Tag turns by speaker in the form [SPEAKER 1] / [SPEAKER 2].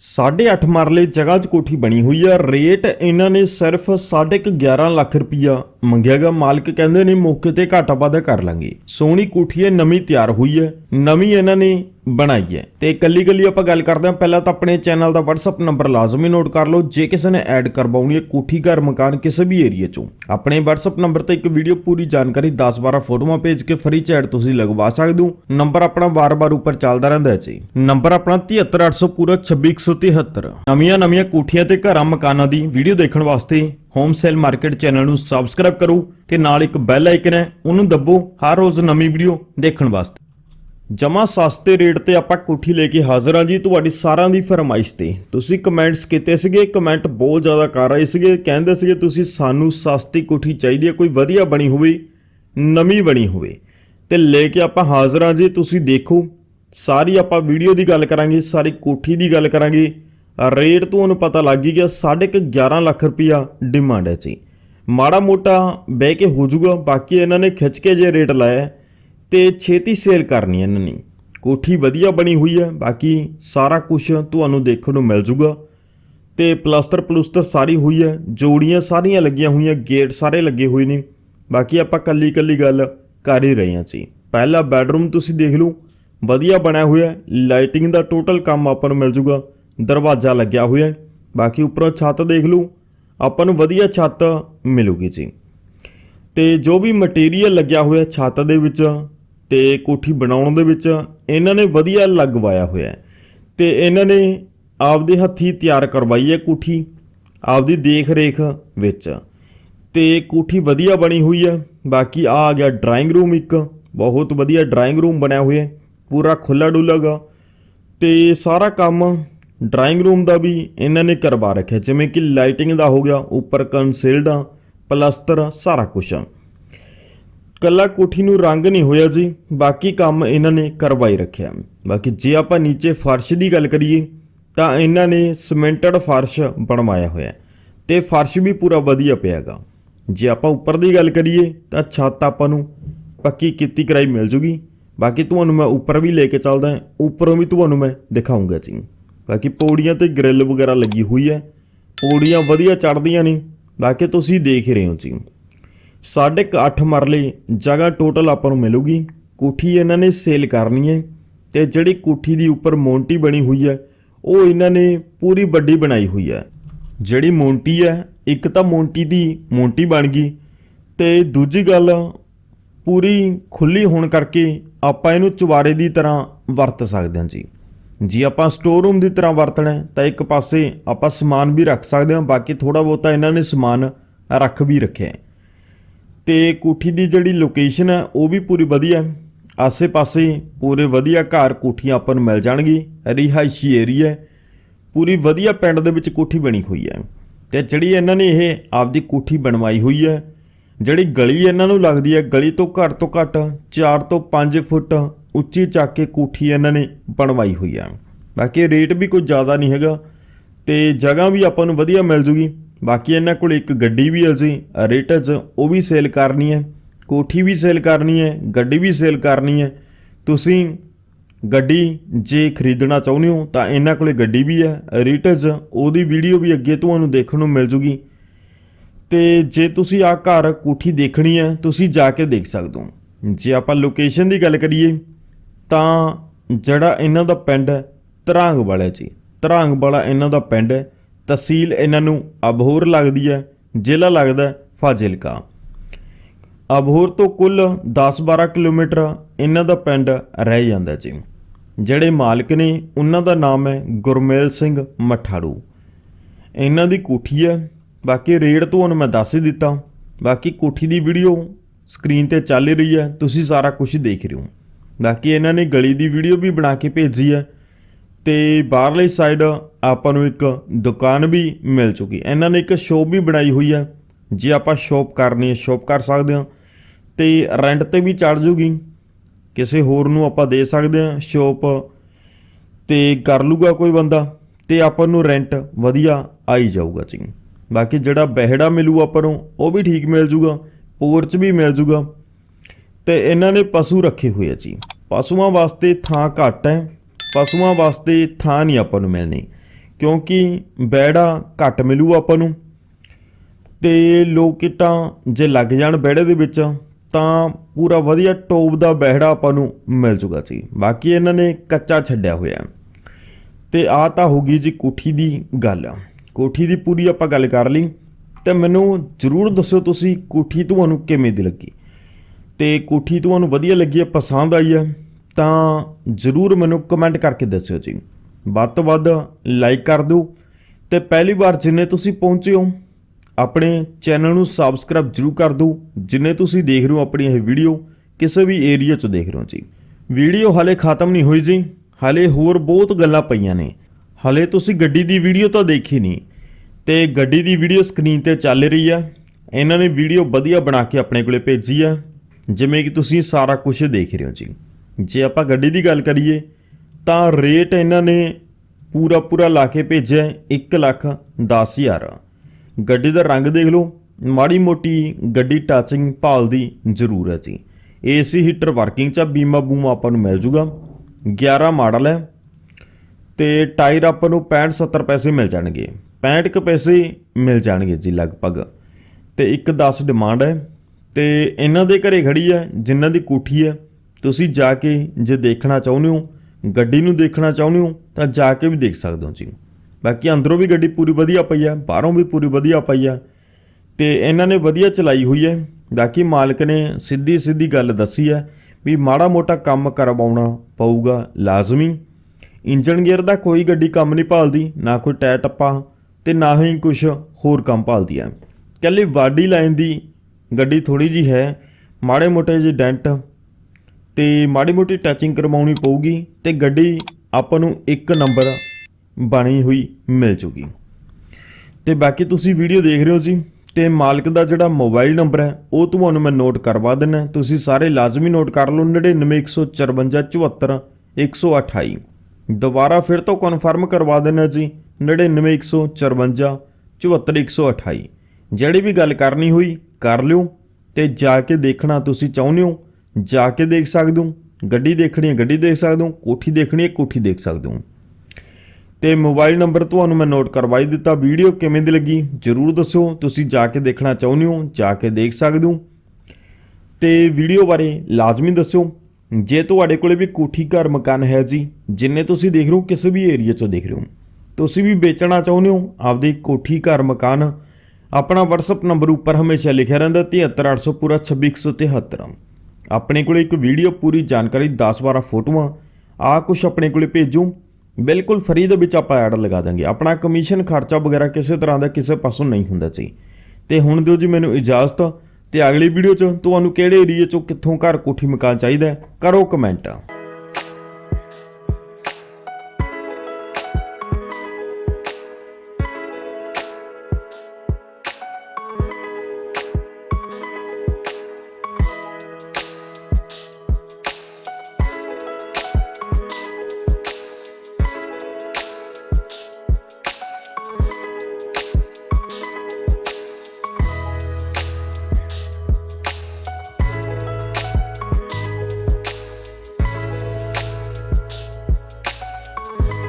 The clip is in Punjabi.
[SPEAKER 1] 8.5 ਮਰਲੇ ਜਗ੍ਹਾ 'ਚ ਕੋਠੀ ਬਣੀ ਹੋਈ ਆ। ਰੇਟ ਇਹਨਾਂ ਨੇ ਸਿਰਫ 11.5 ਲੱਖ ਰੁਪਈਆ। ਮੰਗਿਆ ਗਿਆ ਮਾਲਕ ਕਹਿੰਦੇ ਨੇ ਮੌਕੇ ਤੇ ਘਾਟਾ ਵਾਧਾ ਕਰ ਲਾਂਗੇ। ਸੋਹਣੀ ਕੋਠੀ ਹੈ, ਨਵੀਂ ਤਿਆਰ ਹੋਈ ਹੈ, ਨਵੀਂ ਇਹਨਾਂ ਨੇ ਬਣਾਈ ਹੈ। ਤੇ ਕੱਲੀ ਕੱਲੀ ਆਪਾਂ ਗੱਲ ਕਰਦੇ ਹਾਂ। ਪਹਿਲਾਂ ਤਾਂ ਆਪਣੇ ਚੈਨਲ ਦਾ WhatsApp ਨੰਬਰ ਲਾਜ਼ਮੀ ਨੋਟ ਕਰ ਲਓ। ਜੇ ਕਿਸੇ ਨੇ ਐਡ ਕਰਵਾਉਣੀ ਹੈ ਕੋਠੀ, ਘਰ, ਮਕਾਨ ਕਿਸੇ ਵੀ ਏਰੀਆ 'ਚੋਂ, ਆਪਣੇ WhatsApp ਨੰਬਰ ਤੇ ਇੱਕ ਵੀਡੀਓ ਪੂਰੀ ਜਾਣਕਾਰੀ 10-12 ਫੋਟੋਆਂ ਭੇਜ ਕੇ ਫ੍ਰੀ ਚ ਐਡ ਤੁਸੀਂ ਲਗਵਾ ਸਕਦੇ ਹੋ। ਨੰਬਰ ਆਪਣਾ ਵਾਰ-ਵਾਰ ਉੱਪਰ ਚੱਲਦਾ ਰਹਿੰਦਾ ਹੈ ਜੀ। ਨੰਬਰ ਆਪਣਾ 73800 ਪੂਰਾ 26173 ਨਵੀਆਂ ਨਵੀਆਂ ਕੋਠੀਆਂ ਤੇ ਘਰਾਂ, ਮਕਾਨਾਂ ਦੀ ਵੀਡੀਓ ਦੇਖਣ ਵਾਸਤੇ ਹੋਮ ਸੇਲ ਮਾਰਕੀਟ ਚੈਨਲ ਨੂੰ ਸਬਸਕ੍ਰਾਈਬ ਕਰੋ ਤੇ ਨਾਲ ਇੱਕ ਬੈਲ ਆਈਕਨ ਹੈ, ਉਹਨੂੰ ਦੱਬੋ ਹਰ ਰੋਜ਼ ਨਵੀਂ ਵੀਡੀਓ ਦੇਖਣ ਵਾਸਤੇ। ਜਮਾ ਸਸਤੇ ਰੇਟ ਤੇ ਆਪਾਂ ਕੋਠੀ ਲੈ ਕੇ ਹਾਜ਼ਰ ਹਾਂ ਜੀ ਤੁਹਾਡੀ ਸਾਰਿਆਂ ਦੀ ਫਰਮਾਇਸ਼ ਤੇ। ਤੁਸੀਂ ਕਮੈਂਟਸ ਕੀਤੇ ਸੀਗੇ ਕਮੈਂਟ ਬਹੁਤ ਜ਼ਿਆਦਾ ਕਰ ਰਹੇ ਸੀਗੇ, ਕਹਿੰਦੇ ਸੀਗੇ ਤੁਸੀਂ ਸਾਨੂੰ ਸਸਤੀ ਕੋਠੀ ਚਾਹੀਦੀ ਹੈ, ਕੋਈ ਵਧੀਆ ਬਣੀ ਹੋਵੇ, ਨਵੀਂ ਬਣੀ ਹੋਵੇ। ਤੇ ਲੈ ਕੇ ਆਪਾਂ ਹਾਜ਼ਰ ਹਾਂ ਜੀ, ਤੁਸੀਂ ਦੇਖੋ, ਸਾਰੀ ਆਪਾਂ ਵੀਡੀਓ ਦੀ ਗੱਲ ਕਰਾਂਗੇ, ਸਾਰੀ ਕੋਠੀ ਦੀ ਗੱਲ ਕਰਾਂਗੇ। ਰੇਟ ਤੁਹਾਨੂੰ ਪਤਾ ਲੱਗ ਹੀ ਗਿਆ 11.5 ਲੱਖ ਰੁਪਇਆ ਡਿਮਾਂਡ ਹੈ ਜੀ। ਮਾੜਾ ਮੋਟਾ ਬਹਿ ਕੇ ਹੋ ਜਾਊਗਾ ਬਾਕੀ ਇਹਨਾਂ ਨੇ ਖਿੱਚ ਕੇ ਜੇ ਰੇਟ ਲਾਇਆ ਹੈ, ਤੇ ਛੇਤੀ ਸੇਲ ਕਰਨੀ ਇਹਨਾਂ ਨੇ। ਕੋਠੀ ਵਧੀਆ ਬਣੀ ਹੋਈ ਹੈ ਬਾਕੀ ਸਾਰਾ ਕੁਝ ਤੁਹਾਨੂੰ ਦੇਖਣ ਨੂੰ ਮਿਲ ਜੂਗਾ ਤੇ ਪਲਾਸਟਰ ਪਲੂਸਟਰ ਸਾਰੀ ਹੋਈ ਹੈ ਜੋੜੀਆਂ ਸਾਰੀਆਂ ਲੱਗੀਆਂ ਹੋਈਆਂ ਗੇਟ ਸਾਰੇ ਲੱਗੇ ਹੋਏ ਨੇ। ਬਾਕੀ ਆਪਾਂ ਕੱਲੀ ਕੱਲੀ ਗੱਲ ਕਰ ਹੀ ਰਹੇ ਹਾਂ ਜੀ। ਪਹਿਲਾ ਬੈਡਰੂਮ ਤੁਸੀਂ ਦੇਖ ਲਓ ਵਧੀਆ ਬਣਿਆ ਹੋਇਆ ਲਾਈਟਿੰਗ ਦਾ ਟੋਟਲ ਕੰਮ ਆਪਾਂ ਨੂੰ ਮਿਲ ਜੂਗਾ ਦਰਵਾਜ਼ਾ ਲੱਗਿਆ ਹੋਇਆ ਹੈ। ਬਾਕੀ ਉੱਪਰੋਂ ਛੱਤ ਦੇਖ ਲਓ ਆਪਾਂ ਨੂੰ ਵਧੀਆ ਛੱਤ ਮਿਲੂਗੀ ਜੀ। ਤੇ ਜੋ ਵੀ ਮਟੀਰੀਅਲ ਲੱਗਿਆ ਹੋਇਆ ਛੱਤ ਦੇ ਵਿੱਚ ਤੇ ਕੋਠੀ ਬਣਾਉਣ ਦੇ ਵਿੱਚ, ਇਹਨਾਂ ਨੇ ਵਧੀਆ ਲਗਵਾਇਆ ਹੋਇਆ ਹੈ। ਤੇ ਇਹਨਾਂ ਨੇ ਆਪਦੇ ਹੱਥੀ ਤਿਆਰ ਕਰਵਾਈ ਹੈ ਕੋਠੀ, ਆਪਦੀ ਦੇਖ ਰੇਖ ਵਿੱਚ। ਤੇ ਕੋਠੀ ਵਧੀਆ ਬਣੀ ਹੋਈ ਹੈ। ਬਾਕੀ ਆ ਆ ਗਿਆ ਡਰਾਇੰਗ ਰੂਮ ਇੱਕ। ਬਹੁਤ ਵਧੀਆ ਡਰਾਇੰਗ ਰੂਮ ਬਣਿਆ ਹੋਇਆ ਹੈ। ਪੂਰਾ ਖੁੱਲਾ ਡੁੱਲਾਗਾ ਤੇ ਸਾਰਾ ਕੰਮ ਡਰਾਇੰਗ ਰੂਮ ਦਾ ਵੀ ਇਹਨਾਂ ਨੇ ਕਰਵਾ ਰੱਖਿਆ, ਜਿਵੇਂ ਕਿ ਲਾਈਟਿੰਗ ਦਾ ਹੋ ਗਿਆ, ਉੱਪਰ ਕੰਸੀਲਡਾ ਪਲਸਤਰ ਸਾਰਾ ਕੁਝ ਕੱਲਾ ਕੋਠੀ ਨੂੰ ਰੰਗ ਨਹੀਂ ਹੋਇਆ ਜੀ, ਬਾਕੀ ਕੰਮ ਇਹਨਾਂ ਨੇ ਕਰਵਾਈ ਰੱਖਿਆ। ਬਾਕੀ ਜੇ ਆਪਾਂ ਨੀਚੇ ਫਰਸ਼ ਦੀ ਗੱਲ ਕਰੀਏ, ਤਾਂ ਇਹਨਾਂ ਨੇ ਸਿਮੈਂਟਡ ਫਰਸ਼ ਬਣਵਾਇਆ ਹੋਇਆ। ਹੈ ਤੇ ਫਰਸ਼ ਵੀ ਪੂਰਾ ਵਧੀਆ ਪਿਆਗਾ। ਜੇ ਆਪਾਂ ਉੱਪਰ ਦੀ ਗੱਲ ਕਰੀਏ, ਤਾਂ ਛੱਤ ਆਪਾਂ ਨੂੰ ਪੱਕੀ ਕੀਤੀ ਕਰਾਈ ਮਿਲ ਜੂਗੀ। ਬਾਕੀ ਤੁਹਾਨੂੰ ਮੈਂ ਉੱਪਰ ਵੀ ਲੈ ਕੇ ਚੱਲਦਾ, ਉੱਪਰੋਂ ਵੀ ਤੁਹਾਨੂੰ ਮੈਂ ਦਿਖਾਉਂਗਾ ਜੀ। ਬਾਕੀ ਪੌੜੀਆਂ ਤੇ ਗ੍ਰਿਲ ਵਗੈਰਾ ਲੱਗੀ ਹੋਈ ਹੈ। ਪੌੜੀਆਂ ਵਧੀਆ ਚੜਦੀਆਂ ਨੇ। ਬਾਕੀ ਤੁਸੀਂ ਦੇਖ ਹੀ ਰਹੇ ਹੋ ਜੀ ਸਾਢੇ ਕੁ ਅੱਠ ਮਰਲੇ ਜਗ੍ਹਾ ਟੋਟਲ ਆਪਾਂ ਨੂੰ ਮਿਲੂਗੀ। ਕੋਠੀ ਇਹਨਾਂ ਨੇ ਸੇਲ ਕਰਨੀ ਹੈ ਤੇ ਜਿਹੜੀ ਕੋਠੀ ਦੀ ਉੱਪਰ ਮੌਂਟੀ ਬਣੀ ਹੋਈ ਹੈ, ਉਹ ਇਹਨਾਂ ਨੇ ਪੂਰੀ ਵੱਡੀ ਬਣਾਈ ਹੋਈ ਹੈ। ਜਿਹੜੀ ਮੌਂਟੀ ਹੈ, ਇੱਕ ਤਾਂ ਮੌਂਟੀ ਦੀ ਮੌਂਟੀ ਬਣ ਗਈ ਤੇ ਦੂਜੀ ਗੱਲ ਪੂਰੀ ਖੁੱਲੀ ਹੋਣ ਕਰਕੇ ਆਪਾਂ ਇਹਨੂੰ ਚੁਬਾਰੇ ਦੀ ਤਰ੍ਹਾਂ ਵਰਤ ਸਕਦੇ ਹਾਂ ਜੀ। ਜੀ ਆਪਾਂ ਸਟੋਰ ਰੂਮ ਦੀ ਤਰ੍ਹਾਂ ਵਰਤਣਾ ਹੈ, ਤਾਂ ਇੱਕ ਪਾਸੇ ਆਪਾਂ ਸਮਾਨ ਵੀ ਰੱਖ ਸਕਦੇ ਹਾਂ, ਬਾਕੀ ਥੋੜਾ ਬਹੁਤਾ ਇਹਨਾਂ ਨੇ ਸਮਾਨ ਰੱਖ ਵੀ ਰੱਖਿਆ ਹੈ। ਤੇ ਕੋਠੀ ਦੀ ਜਿਹੜੀ ਲੋਕੇਸ਼ਨ ਹੈ, ਉਹ ਵੀ ਪੂਰੀ ਵਧੀਆ ਹੈ। ਆਸੇ-ਪਾਸੇ ਪੂਰੇ ਵਧੀਆ ਘਰ ਕੋਠੀਆਂ ਆਪਾਂ ਨੂੰ ਮਿਲ ਜਾਣਗੀ। ਰਿਹਾਇਸ਼ੀ ਏਰੀਆ ਹੈ। ਪੂਰੀ ਵਧੀਆ ਪਿੰਡ ਦੇ ਵਿੱਚ ਕੋਠੀ ਬਣੀ ਹੋਈ ਹੈ। ਤੇ ਜਿਹੜੀ ਇਹਨਾਂ ਨੇ ਇਹ ਆਪਦੀ ਕੋਠੀ ਬਣਵਾਈ ਹੋਈ ਹੈ, ਜਿਹੜੀ ਗਲੀ ਇਹਨਾਂ ਨੂੰ ਲੱਗਦੀ ਹੈ, ਗਲੀ ਤੋਂ ਘੱਟ ਤੋਂ ਘੱਟ 4 ਤੋਂ 5 ਫੁੱਟ ਉੱਚੀ ਚੱਕ ਕੇ ਕੋਠੀ ਇਹਨਾਂ ਨੇ ਬਣਵਾਈ ਹੋਈ ਹੈ ਬਾਕੀ ਰੇਟ ਵੀ ਕੋਈ ਜ਼ਿਆਦਾ ਨਹੀਂ ਹੈਗਾ ਤੇ ਜਗ੍ਹਾ ਵੀ ਆਪਾਂ ਨੂੰ ਵਧੀਆ ਮਿਲ ਜੂਗੀ। ਬਾਕੀ ਇਹਨਾਂ ਕੋਲ ਇੱਕ ਗੱਡੀ ਵੀ ਹੈ ਜੀ ਰੇਟਸ ਉਹ ਵੀ ਸੇਲ ਕਰਨੀ ਹੈ ਕੋਠੀ ਵੀ ਸੇਲ ਕਰਨੀ ਹੈ ਗੱਡੀ ਵੀ ਸੇਲ ਕਰਨੀ ਹੈ ਤੁਸੀਂ ਗੱਡੀ ਜੇ ਖਰੀਦਣਾ ਚਾਹੁੰਦੇ ਹੋ ਤਾਂ ਇਹਨਾਂ ਕੋਲੇ ਗੱਡੀ ਵੀ ਹੈ ਰੇਟਸ ਉਹਦੀ ਵੀਡੀਓ ਵੀ ਅੱਗੇ ਤੁਹਾਨੂੰ ਦੇਖਣ ਨੂੰ ਮਿਲ ਜੂਗੀ। ਤੇ ਜੇ ਤੁਸੀਂ ਆ ਘਰ ਕੋਠੀ ਦੇਖਣੀ ਹੈ ਤੁਸੀਂ ਜਾ ਕੇ ਦੇਖ ਸਕਦੇ ਹੋ। ਜੇ ਆਪਾਂ ਲੋਕੇਸ਼ਨ ਦੀ ਗੱਲ ਕਰੀਏ ਤਾਂ ਜਿਹੜਾ ਇਹਨਾਂ ਦਾ ਪਿੰਡ ਹੈ ਧਰਾਂਗ ਵਾਲਾ ਜੀ, ਤਰਾਂਗ ਵਾਲਾ ਇਹਨਾਂ ਦਾ ਪਿੰਡ ਹੈ ਤਹਿਸੀਲ ਇਹਨਾਂ ਨੂੰ ਅਬਹੋਰ ਲੱਗਦੀ ਹੈ, ਜ਼ਿਲ੍ਹਾ ਲੱਗਦਾ ਫਾਜ਼ਿਲਕਾ। ਅਬਹੋਰ ਤੋਂ ਕੁੱਲ 10-12 ਕਿਲੋਮੀਟਰ ਇਹਨਾਂ ਦਾ ਪਿੰਡ ਰਹਿ ਜਾਂਦਾ ਜੀ। ਜਿਹੜੇ ਮਾਲਕ ਨੇ ਉਹਨਾਂ ਦਾ ਨਾਮ ਹੈ ਗੁਰਮੇਲ ਸਿੰਘ ਮਠਾੜੂ। ਇਹਨਾਂ ਦੀ ਕੋਠੀ ਹੈ, ਬਾਕੀ ਰੇਟ ਤੁਹਾਨੂੰ ਮੈਂ ਦੱਸ ਹੀ ਦਿੱਤਾ। ਬਾਕੀ ਕੋਠੀ ਦੀ ਵੀਡੀਓ ਸਕਰੀਨ ਤੇ ਚੱਲ ਰਹੀ ਹੈ, ਤੁਸੀਂ ਸਾਰਾ ਕੁਝ ਦੇਖ ਰਹੇ ਹੋ। ਬਾਕੀ ਇਹਨਾਂ ਨੇ ਗਲੀ ਦੀ ਵੀਡੀਓ ਵੀ ਬਣਾ ਕੇ ਭੇਜੀ ਹੈ। ਤੇ ਬਾਹਰਲੀ ਸਾਈਡ ਆਪਾਂ ਨੂੰ ਇੱਕ ਦੁਕਾਨ ਵੀ ਮਿਲ ਚੁੱਕੀ ਇਹਨਾਂ ਨੇ ਇੱਕ ਸ਼ੋਪ ਵੀ ਬਣਾਈ ਹੋਈ ਹੈ। ਜੇ ਆਪਾਂ ਸ਼ੋਪ ਕਰਨੀ ਹੈ ਸ਼ੋਪ ਕਰ ਸਕਦੇ ਹਾਂ। ਤੇ ਰੈਂਟ ਤੇ ਵੀ ਚੜ ਜੂਗੀ। ਕਿਸੇ ਹੋਰ ਨੂੰ ਆਪਾਂ ਦੇ ਸਕਦੇ ਹਾਂ ਸ਼ੋਪ ਤੇ ਕਰ ਲੂਗਾ ਕੋਈ ਬੰਦਾ। ਤੇ ਆਪਾਂ ਨੂੰ ਰੈਂਟ ਵਧੀਆ ਆਈ ਜਾਊਗਾ ਜੀ। ਬਾਕੀ ਜਿਹੜਾ ਬਹਿੜਾ ਮਿਲੂ ਆਪਾਂ ਨੂੰ, ਉਹ ਵੀ ਠੀਕ ਮਿਲ ਜੂਗਾ। ਪੋਰਚ ਵੀ ਮਿਲ ਜੂਗਾ। ਤੇ ਇਹਨਾਂ ਨੇ ਪਸ਼ੂ ਰੱਖੇ ਹੋਏ ਆ ਜੀ। ਪਸ਼ੂਆਂ ਵਾਸਤੇ ਥਾਂ ਘੱਟ ਹੈ, ਪਸ਼ੂਆਂ ਵਾਸਤੇ ਥਾਂ ਨਹੀਂ ਆਪਾਂ ਨੂੰ ਮਿਲਣੀ, ਕਿਉਂਕਿ ਬੈੜਾ ਘੱਟ ਮਿਲੂ ਆਪਾਂ ਨੂੰ। ਤੇ ਲੋਕਿਟਾਂ ਜੇ ਲੱਗ ਜਾਣ ਬੈੜੇ ਦੇ ਵਿੱਚ, ਤਾਂ ਪੂਰਾ ਵਧੀਆ ਟੋਪ ਦਾ ਬਹਿੜਾ ਆਪਾਂ ਨੂੰ ਮਿਲ ਜੂਗਾ ਜੀ। ਬਾਕੀ ਇਹਨਾਂ ਨੇ ਕੱਚਾ ਛੱਡਿਆ ਹੋਇਆ ਤੇ ਆ ਤਾਂ ਹੋ ਗਈ ਜੀ ਕੋਠੀ ਦੀ ਗੱਲ। ਕੋਠੀ ਦੀ ਪੂਰੀ ਆਪਾਂ ਗੱਲ ਕਰ ਲਈ। ਤੇ ਮੈਨੂੰ ਜਰੂਰ ਦੱਸੋ ਤੁਸੀਂ ਕੋਠੀ ਤੁਹਾਨੂੰ ਕਿਵੇਂ ਦੀ ਲੱਗੀ। ਤੇ ਕੋਠੀ ਤੁਹਾਨੂੰ ਵਧੀਆ ਲੱਗੀ ਹੈ, ਪਸੰਦ ਆਈ ਹੈ? ਤਾਂ ਜਰੂਰ ਮੈਨੂੰ ਕਮੈਂਟ ਕਰਕੇ ਦੱਸਿਓ ਜੀ। ਵੱਧ ਤੋਂ ਵੱਧ ਲਾਈਕ ਕਰ ਦਿਓ ਤੇ ਪਹਿਲੀ ਵਾਰ ਜਿੰਨੇ ਤੁਸੀਂ ਪਹੁੰਚੇ ਹੋ, ਆਪਣੇ ਚੈਨਲ ਨੂੰ ਸਬਸਕ੍ਰਾਈਬ ਜਰੂਰ ਕਰ ਦਿਓ। ਜਿੰਨੇ ਤੁਸੀਂ ਦੇਖ ਰਹੇ ਹੋ ਆਪਣੀ ਇਹ ਵੀਡੀਓ ਕਿਸੇ ਵੀ ਏਰੀਆ 'ਚ ਦੇਖ ਰਹੇ ਹੋ ਜੀ। ਵੀਡੀਓ ਹਾਲੇ ਖਤਮ ਨਹੀਂ ਹੋਈ ਜੀ, ਹਾਲੇ ਹੋਰ ਬਹੁਤ ਗੱਲਾਂ ਪਈਆਂ ਨੇ। ਹਾਲੇ ਤੁਸੀਂ ਗੱਡੀ ਦੀ ਵੀਡੀਓ ਤਾਂ ਦੇਖੀ ਨਹੀਂ, ਤੇ ਗੱਡੀ ਦੀ ਵੀਡੀਓ ਸਕਰੀਨ ਤੇ ਚੱਲ ਰਹੀ ਆ। ਇਹਨਾਂ ਨੇ ਵੀਡੀਓ ਵਧੀਆ ਬਣਾ ਕੇ ਆਪਣੇ ਕੋਲੇ ਭੇਜੀ ਆ, ਜਿਵੇਂ ਕਿ ਤੁਸੀਂ ਸਾਰਾ ਕੁਝ ਦੇਖ ਰਹੇ ਹੋ ਜੀ। ਜੇ ਆਪਾਂ ਗੱਡੀ ਦੀ ਗੱਲ ਕਰੀਏ, ਤਾਂ ਰੇਟ ਇਹਨਾਂ ਨੇ ਪੂਰਾ ਪੂਰਾ ਲਾ ਕੇ ਭੇਜਿਆ 1 ਲੱਖ 10 ਹਜ਼ਾਰ। ਗੱਡੀ ਦਾ ਰੰਗ ਦੇਖ ਲਓ, ਮਾੜੀ ਮੋਟੀ ਗੱਡੀ ਟੱਚਿੰਗ ਭਾਲਦੀ ਜ਼ਰੂਰ ਹੈ ਜੀ। ਏਸੀ ਹੀਟਰ ਵਰਕਿੰਗ ਚ ਬੀਮਾ ਬੂਮਾ ਆਪਾਂ ਨੂੰ ਮਿਲ ਜੂਗਾ। 11 ਮਾਡਲ ਹੈ ਤੇ ਟਾਇਰ ਆਪਾਂ ਨੂੰ 65 70 ਪੈਸੇ ਮਿਲ ਜਾਣਗੇ। 65 ਕੁ ਪੈਸੇ ਮਿਲ ਜਾਣਗੇ ਜੀ ਲਗਭਗ। ਤੇ ਇੱਕ 10 ਡਿਮਾਂਡ ਹੈ ਤੇ ਇਹਨਾਂ ਦੇ ਘਰੇ ਖੜੀ ਹੈ, ਜਿਨ੍ਹਾਂ ਦੀ ਕੋਠੀ ਹੈ ਤੁਸੀਂ ਜਾ ਕੇ ਜੇ ਦੇਖਣਾ ਚਾਹੁੰਦੇ ਹੋ, ਗੱਡੀ ਨੂੰ ਦੇਖਣਾ ਚਾਹੁੰਦੇ ਹੋ, ਤਾਂ ਜਾ ਕੇ ਵੀ ਦੇਖ ਸਕਦੇ ਹੋ ਜੀ। ਬਾਕੀ ਅੰਦਰੋਂ ਵੀ ਗੱਡੀ ਪੂਰੀ ਵਧੀਆ ਪਈ ਹੈ ਬਾਹਰੋਂ ਵੀ ਪੂਰੀ ਵਧੀਆ ਪਈ ਹੈ ਤੇ ਇਹਨਾਂ ਨੇ ਵਧੀਆ ਚਲਾਈ ਹੋਈ ਹੈ। ਬਾਕੀ ਮਾਲਕ ਨੇ ਸਿੱਧੀ ਸਿੱਧੀ ਗੱਲ ਦੱਸੀ ਹੈ ਵੀ ਮਾੜਾ ਮੋਟਾ ਕੰਮ ਕਰਵਾਉਣਾ ਪਊਗਾ ਲਾਜ਼ਮੀ। ਇੰਜਨ ਗੇਅਰ ਦਾ ਕੋਈ ਗੱਡੀ ਕੰਮ ਨਹੀਂ ਭਾਲਦੀ, ਨਾ ਕੋਈ ਟਾਇਰ ਟੱਪਾ ਤੇ ਨਾ ਹੀ ਕੁਝ ਹੋਰ ਕੰਮ ਭਾਲਦੀ ਹੈ ਕੱਲੀ ਵਾਡੀ ਲਾਈਨ ਦੀ ਗੱਡੀ ਥੋੜੀ ਜੀ ਹੈ, ਮਾੜੇ ਮੋਟੇ ਜਿਹੇ ਡੈਂਟ ਤੇ ਮਾੜੀ ਮੋਟੀ ਟੱਚਿੰਗ ਕਰਵਾਉਣੀ ਪਊਗੀ ਤੇ ਗੱਡੀ ਆਪਾਂ ਨੂੰ ਇੱਕ ਨੰਬਰ ਬਣੀ ਹੋਈ ਮਿਲ ਜੂਗੀ। ਤੇ ਬਾਕੀ ਤੁਸੀਂ ਵੀਡੀਓ ਦੇਖ ਰਹੇ ਹੋ ਜੀ, ਤੇ ਮਾਲਕ ਦਾ ਜਿਹੜਾ ਮੋਬਾਈਲ ਨੰਬਰ ਹੈ, ਉਹ ਤੁਹਾਨੂੰ ਮੈਂ ਨੋਟ ਕਰਵਾ ਦਿੰਨਾ ਤੁਸੀਂ ਸਾਰੇ ਲਾਜ਼ਮੀ ਨੋਟ ਕਰ ਲਓ 9915474128 ਦੁਬਾਰਾ ਫਿਰ ਤੋਂ ਕਨਫਰਮ ਕਰਵਾ ਦਿੰਨਾ ਜੀ 9915474128 ਜਿਹੜੀ ਵੀ ਗੱਲ ਕਰਨੀ ਹੋਈ, ਕਰ ਲਿਓ ਤੇ ਜਾ ਕੇ ਦੇਖਣਾ ਤੁਸੀਂ ਚਾਹੁੰਦੇ ਹੋ। ਜਾ ਕੇ ਦੇਖ ਸਕਦੇ ਹੋ ਗੱਡੀ ਦੇਖਣੀ ਹੈ, ਗੱਡੀ ਦੇਖ ਸਕਦੇ ਹੋ ਕੋਠੀ ਦੇਖਣੀ ਹੈ, ਕੋਠੀ ਦੇਖ ਸਕਦੇ। ਹੋ ਤੇ ਮੋਬਾਈਲ ਨੰਬਰ ਤੁਹਾਨੂੰ ਮੈਂ ਨੋਟ ਕਰਵਾਈ ਦਿੱਤਾ, ਵੀਡੀਓ ਕਿਵੇਂ ਦੀ ਲੱਗੀ, ਜਰੂਰ ਦੱਸਿਓ, ਤੁਸੀਂ ਜਾ ਕੇ ਦੇਖਣਾ ਚਾਹੁੰਦੇ ਹੋ, ਜਾ ਕੇ ਦੇਖ ਸਕਦੇ। ਹੋ ਤੇ ਵੀਡੀਓ ਬਾਰੇ ਲਾਜ਼ਮੀ ਦੱਸਿਓ, ਜੇ ਤੁਹਾਡੇ ਕੋਲੇ ਵੀ ਕੋਠੀ ਘਰ ਮਕਾਨ ਹੈ ਜੀ, ਜਿੰਨੇ ਤੁਸੀਂ ਦੇਖ ਰਹੇ ਹੋ, ਕਿਸੇ ਵੀ ਏਰੀਆ 'ਚੋਂ ਦੇਖ ਰਹੇ ਹੋ, ਤੁਸੀਂ ਵੀ ਵੇਚਣਾ ਚਾਹੁੰਦੇ ਹੋ, ਆਪਦੀ ਕੋਠੀ ਘਰ ਮਕਾਨ, ਆਪਣਾ WhatsApp ਨੰਬਰ ਉੱਪਰ ਹਮੇਸ਼ਾ ਲਿਖਿਆ ਰਹਿੰਦਾ 73800 ਪੂਰਾ 26873 ਆਪਣੇ ਕੋਲੇ ਇੱਕ ਵੀਡੀਓ ਪੂਰੀ ਜਾਣਕਾਰੀ 10-12 ਫੋਟੋਆਂ ਆ ਕੁਝ ਆਪਣੇ ਕੋਲੇ ਭੇਜੋ। ਬਿਲਕੁਲ ਫਰੀ ਦੇ ਵਿੱਚ ਆਪਾਂ ਐਡ ਲਗਾ ਦਾਂਗੇ। ਆਪਣਾ ਕਮਿਸ਼ਨ ਖਰਚਾ ਵਗੈਰਾ ਕਿਸੇ ਤਰ੍ਹਾਂ ਦਾ ਕਿਸੇ ਪਾਸੋਂ ਨਹੀਂ ਹੁੰਦਾ ਜੀ। ਤੇ ਹੁਣ ਦਿਓ ਜੀ ਮੈਨੂੰ ਇਜਾਜ਼ਤ ਤੇ ਅਗਲੀ ਵੀਡੀਓ 'ਚ ਤੁਹਾਨੂੰ ਕਿਹੜੇ ਏਰੀਆ 'ਚੋਂ ਕਿੱਥੋਂ ਘਰ ਕੋਠੀ ਮਕਾਨ ਚਾਹੀਦਾ ਕਰੋ ਕਮੈਂਟ